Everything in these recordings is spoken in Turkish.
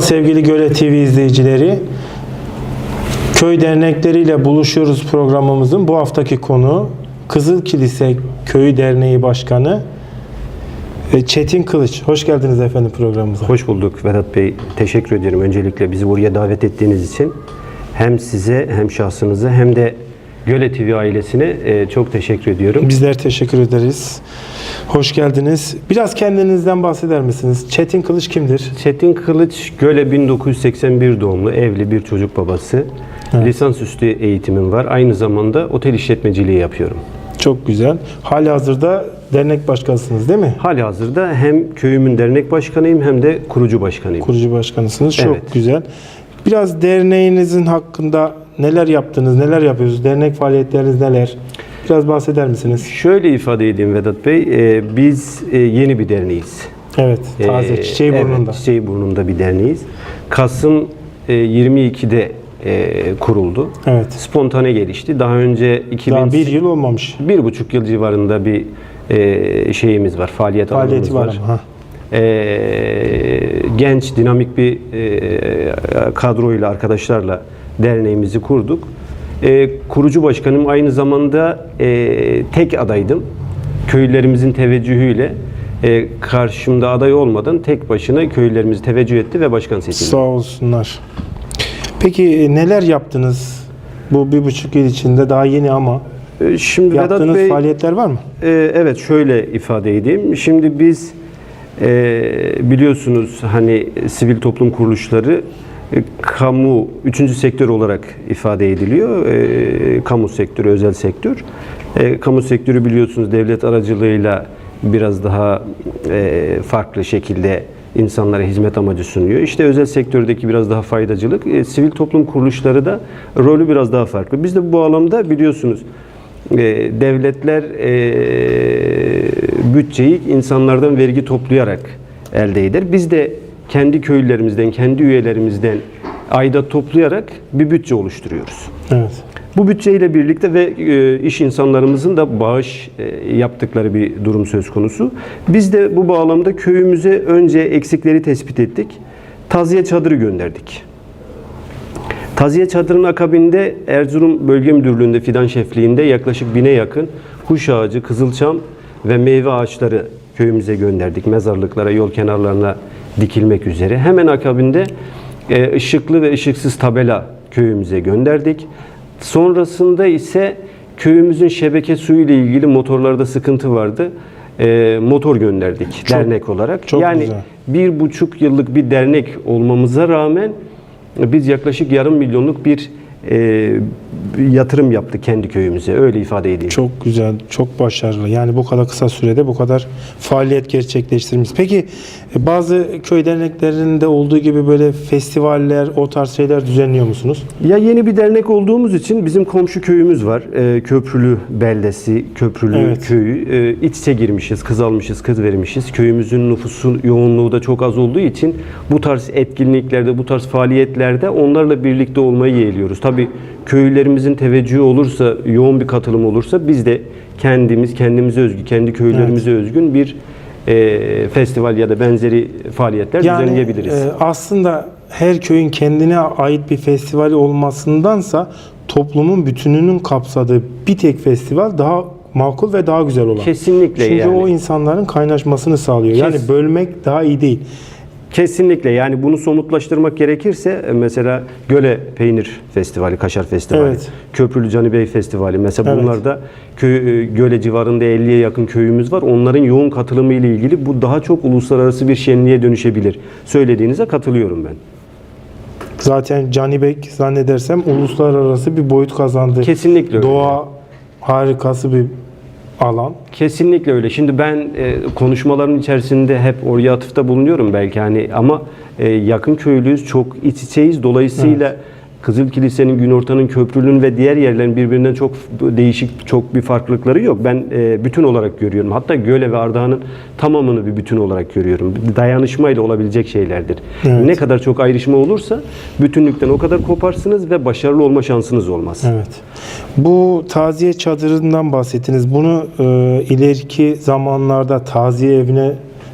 Merhaba sevgili Göle TV izleyicileri. Köy dernekleriyle buluşuyoruz programımızın bu haftaki konu Kızıl Kilise Köyü Derneği Başkanı e, Çetin Kılıç. Hoş geldiniz efendim programımıza. Hoş bulduk Vedat Bey. Teşekkür ederim öncelikle bizi buraya davet ettiğiniz için. Hem size hem şahsınıza hem de Göle TV ailesine e, çok teşekkür ediyorum. Bizler teşekkür ederiz. Hoş geldiniz. Biraz kendinizden bahseder misiniz? Çetin Kılıç kimdir? Çetin Kılıç Göle 1981 doğumlu evli bir çocuk babası. Lisansüstü eğitimim var. Aynı zamanda otel işletmeciliği yapıyorum. Çok güzel. Hali hazırda dernek başkanısınız değil mi? Hali hazırda hem köyümün dernek başkanıyım hem de kurucu başkanıyım. Kurucu başkanısınız. Çok Evet. güzel. Biraz derneğinizin hakkında neler yaptınız, neler yapıyorsunuz? Dernek faaliyetleriniz neler? Biraz bahseder misiniz? Şöyle ifade edeyim Vedat Bey, e, biz e, yeni bir derneğiz. Evet, taze, Ee, çiçeği evet, burnunda. Çiçeği burnunda bir derneğiz. Kasım e, 22'de e, kuruldu. Evet. Spontane gelişti. Daha önce 2000 Daha bir yıl olmamış. bir buçuk yıl civarında bir e, şeyimiz var, faaliyet Faaliyeti alanımız var var. ama. Ha. E, genç, dinamik bir e, kadroyla, arkadaşlarla derneğimizi kurduk. E, kurucu başkanım aynı zamanda e, tek adaydım. Köylerimizin teveccühüyle e, karşımda aday olmadan tek başına köylerimizi teveccüh etti ve başkan seçildi. Sağ olsunlar. Peki e, neler yaptınız? Bu bir buçuk yıl içinde daha yeni ama E, Şimdi Vedat yaptığınız Bey, faaliyetler var mı? Ee, evet şöyle ifade edeyim. Şimdi biz e, biliyorsunuz hani sivil toplum kuruluşları e, kamu üçüncü sektör olarak ifade ediliyor. E, kamu sektörü, özel sektör. E, kamu sektörü biliyorsunuz devlet aracılığıyla biraz daha e, farklı şekilde insanlara hizmet amacı sunuyor. İşte özel sektördeki biraz daha faydacılık, e, sivil toplum kuruluşları da rolü biraz daha farklı. Biz de bu bağlamda biliyorsunuz e, devletler e, bütçeyi insanlardan vergi toplayarak elde eder. Biz de kendi köylerimizden, kendi üyelerimizden aidat toplayarak bir bütçe oluşturuyoruz. Evet. Bu bütçeyle birlikte ve e, iş insanlarımızın da bağış e, yaptıkları bir durum söz konusu. Biz de bu bağlamda köyümüze önce eksikleri tespit ettik. Taziye çadırı gönderdik. Taziye çadırının akabinde Erzurum Bölge Müdürlüğü'nde fidan şefliğinde yaklaşık bine yakın kuş ağacı, kızılçam ve meyve ağaçları köyümüze gönderdik. Mezarlıklara, yol kenarlarına dikilmek üzere. Hemen akabinde e, ışıklı ve ışıksız tabela köyümüze gönderdik. Sonrasında ise köyümüzün şebeke suyu ile ilgili motorlarda sıkıntı vardı. E, motor gönderdik Çok- dernek olarak. çok yani güzel. bir buçuk yıllık bir dernek olmamıza rağmen biz yaklaşık yarım milyonluk bir e, yatırım yaptık kendi köyümüze. Öyle ifade edeyim. Çok güzel, çok başarılı. Yani bu kadar kısa sürede bu kadar faaliyet gerçekleştirmiş. Peki e, bazı köy derneklerinde olduğu gibi böyle festivaller, o tarz şeyler düzenliyor musunuz? Ya yeni bir dernek olduğumuz için bizim komşu köyümüz var. E, Köprülü beldesi, Köprülü Evet. köyü. E, iç içe girmişiz, kız almışız, kız vermişiz. Köyümüzün nüfusu yoğunluğu da çok az olduğu için bu tarz etkinliklerde, bu tarz faaliyetlerde onlarla birlikte olmayı yeğliyoruz. Tabii köylerimizin teveccühü olursa, yoğun bir katılım olursa biz de kendimiz, kendimize özgü, kendi köylerimize özgün bir e, festival ya da benzeri faaliyetler Yani düzenleyebiliriz. e, aslında her köyün kendine ait bir festivali olmasındansa toplumun bütününün kapsadığı bir tek festival daha makul ve daha güzel olan. Kesinlikle Çünkü yani. o insanların kaynaşmasını sağlıyor. Yani Kes- bölmek daha iyi değil. Kesinlikle yani bunu somutlaştırmak gerekirse e, mesela Göle Peynir Festivali, Kaşar Festivali, Evet. Köprülü Cani Bey Festivali mesela Evet. bunlarda köy, e, Göle civarında 50'ye yakın köyümüz var. Onların yoğun katılımı ile ilgili bu daha çok uluslararası bir şenliğe dönüşebilir. Söylediğinize katılıyorum ben. Zaten Canibek zannedersem uluslararası bir boyut kazandı. Kesinlikle öyle. Doğa harikası bir alan. Kesinlikle öyle. Şimdi ben e, konuşmalarım içerisinde hep oraya atıfta bulunuyorum belki hani ama e, yakın köylüyüz, çok iç içeyiz. Dolayısıyla Kızıl Kilise'nin, Günorta'nın, Köprülü'nün ve diğer yerlerin birbirinden çok değişik, çok bir farklılıkları yok. Ben e, bütün olarak görüyorum. Hatta Göle ve Ardahan'ın tamamını bir bütün olarak görüyorum. Dayanışmayla olabilecek şeylerdir. Evet. Ne kadar çok ayrışma olursa bütünlükten o kadar koparsınız ve başarılı olma şansınız olmaz. Evet. Bu taziye çadırından bahsettiniz. Bunu e, ileriki zamanlarda taziye evine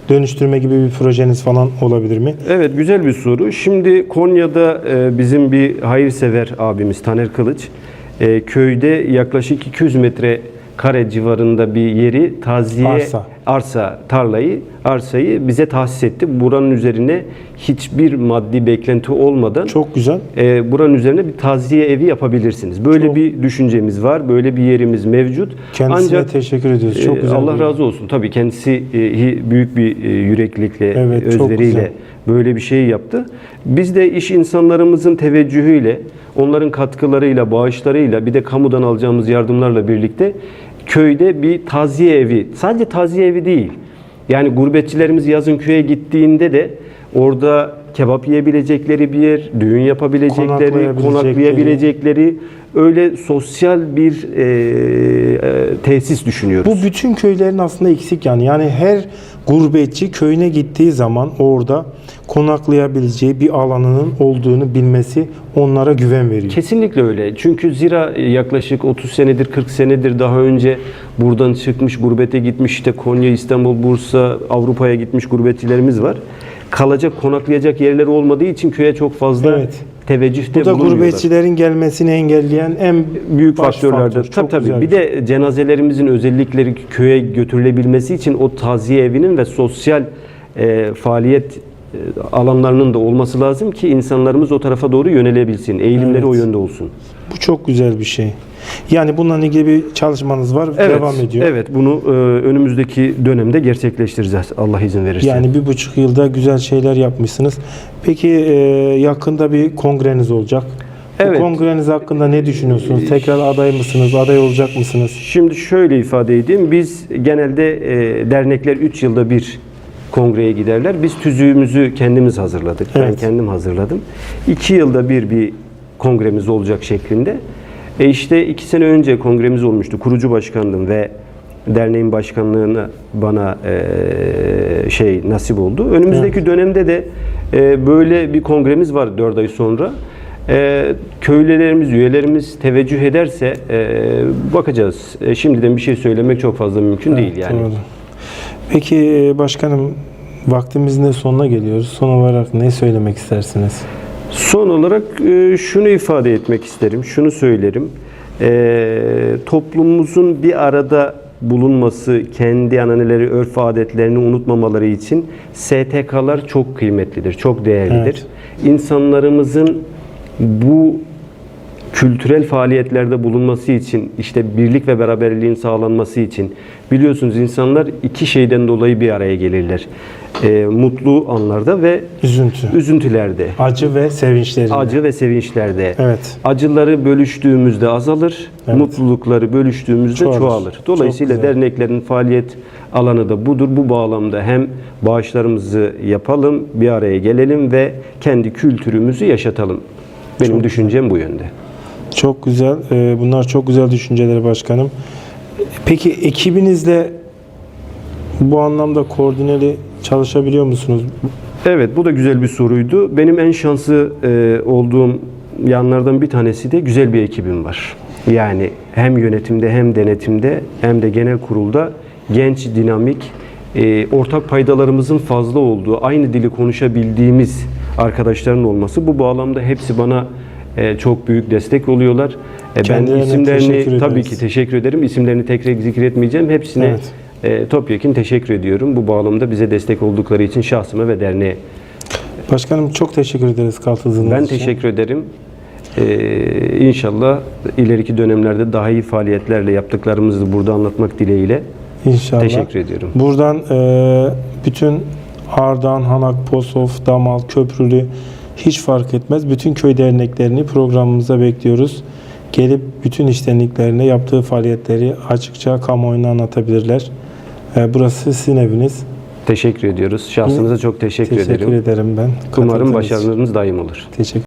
dönüştürme gibi bir projeniz falan olabilir mi? Evet güzel bir soru. Şimdi Konya'da e, bizim bir hayırsever abimiz Taner Kılıç e, köyde yaklaşık 200 metre kare civarında bir yeri taziye Arsa. Arsa tarlayı arsayı bize tahsis etti. Buranın üzerine hiçbir maddi beklenti olmadan Çok güzel. e, buranın üzerine bir taziye evi yapabilirsiniz. Böyle Çok- bir düşüncemiz var. Böyle bir yerimiz mevcut. Kendisine Ancak teşekkür ediyoruz. Çok ee, güzel. Allah bir- razı olsun. Tabii kendisi e, büyük bir e, yüreklilikle, Evet, özveriyle böyle bir şey yaptı. Biz de iş insanlarımızın teveccühüyle, onların katkılarıyla, bağışlarıyla, bir de kamudan alacağımız yardımlarla birlikte köyde bir taziye evi, sadece taziye evi değil. Yani gurbetçilerimiz yazın köye gittiğinde de orada kebap yiyebilecekleri bir yer, düğün yapabilecekleri, Konaklayabilecekleri. konaklayabilecekleri öyle sosyal bir e, e, tesis düşünüyoruz. Bu bütün köylerin aslında eksik yani. Yani her gurbetçi köyüne gittiği zaman orada konaklayabileceği bir alanının olduğunu bilmesi onlara güven veriyor. Kesinlikle öyle. Çünkü zira yaklaşık 30 senedir, 40 senedir daha önce buradan çıkmış, gurbete gitmiş işte Konya, İstanbul, Bursa, Avrupa'ya gitmiş gurbetçilerimiz var. Kalacak, konaklayacak yerleri olmadığı için köye çok fazla Evet. teveccühte Bu da gurbetçilerin gelmesini engelleyen en büyük faktörlerden. faktör. Tabii tabii. güzel Bir de cenazelerimizin özellikleri köye götürülebilmesi için o taziye evinin ve sosyal e, faaliyet e, alanlarının da olması lazım ki insanlarımız o tarafa doğru yönelebilsin. Eğilimleri Evet. o yönde olsun. Bu çok güzel bir şey. Yani bununla ilgili bir çalışmanız var, Evet, devam ediyor. Evet, bunu e, önümüzdeki dönemde gerçekleştireceğiz Allah izin verirse. Yani bir buçuk yılda güzel şeyler yapmışsınız. Peki e, yakında bir kongreniz olacak. Evet. Bu kongreniz hakkında ne düşünüyorsunuz? Tekrar aday mısınız? Aday olacak mısınız? Şimdi şöyle ifade edeyim. Biz genelde e, dernekler 3 yılda bir kongreye giderler. Biz tüzüğümüzü kendimiz hazırladık. Ben Evet. kendim hazırladım. 2 yılda bir bir kongremiz olacak şeklinde. E işte 2 sene önce kongremiz olmuştu. Kurucu başkandım ve derneğin başkanlığını bana e, şey nasip oldu. Önümüzdeki dönemde de e, böyle bir kongremiz var 4 ay sonra. E, köylülerimiz, üyelerimiz teveccüh ederse e, bakacağız. E, şimdiden bir şey söylemek çok fazla mümkün değil yani. Doğru. Peki e, başkanım vaktimizin de sonuna geliyoruz. Son olarak ne söylemek istersiniz? Son olarak e, şunu ifade etmek isterim, şunu söylerim. E, toplumumuzun bir arada bulunması, kendi ananeleri, örf adetlerini unutmamaları için STK'lar çok kıymetlidir, çok değerlidir. Evet. İnsanlarımızın bu kültürel faaliyetlerde bulunması için, işte birlik ve beraberliğin sağlanması için biliyorsunuz insanlar iki şeyden dolayı bir araya gelirler. E, mutlu anlarda ve Üzüntü, üzüntülerde. acı ve sevinçlerinde. Acı ve sevinçlerde. Evet. Acıları bölüştüğümüzde azalır, Evet. mutlulukları bölüştüğümüzde Çoğalır. çoğalır. Dolayısıyla derneklerin faaliyet alanı da budur. Bu bağlamda hem bağışlarımızı yapalım, bir araya gelelim ve kendi kültürümüzü yaşatalım. Benim Çok düşüncem bu yönde. Çok güzel. e, Bunlar çok güzel düşünceler başkanım. Peki ekibinizle bu anlamda koordineli çalışabiliyor musunuz? Evet bu da güzel bir soruydu. Benim en şanslı e, olduğum yanlardan bir tanesi de güzel bir ekibim var. Yani hem yönetimde hem denetimde hem de genel kurulda genç, dinamik, e, ortak paydalarımızın fazla olduğu, aynı dili konuşabildiğimiz arkadaşların olması. Bu bağlamda hepsi bana çok büyük destek oluyorlar. E, ben Kendilerine isimlerini teşekkür tabii ki teşekkür ederim. İsimlerini tekrar zikretmeyeceğim. Hepsine Evet. e, topyekun teşekkür ediyorum. Bu bağlamda bize destek oldukları için şahsıma ve derneğe. Başkanım çok teşekkür ederiz katıldığınız Ben için. teşekkür ederim. Ee, inşallah ileriki dönemlerde daha iyi faaliyetlerle yaptıklarımızı burada anlatmak dileğiyle İnşallah. teşekkür ediyorum. Buradan e, bütün Ardahan, Hanak, Posof, Damal, Köprülü hiç fark etmez. Bütün köy derneklerini programımıza bekliyoruz. Gelip bütün iştenliklerine yaptığı faaliyetleri açıkça kamuoyuna anlatabilirler. E, burası sizin eviniz. Teşekkür ediyoruz. Şahsınıza çok teşekkür, Teşekkür ederim. ederim ben. Umarım başarılarınız daim olur. Teşekkür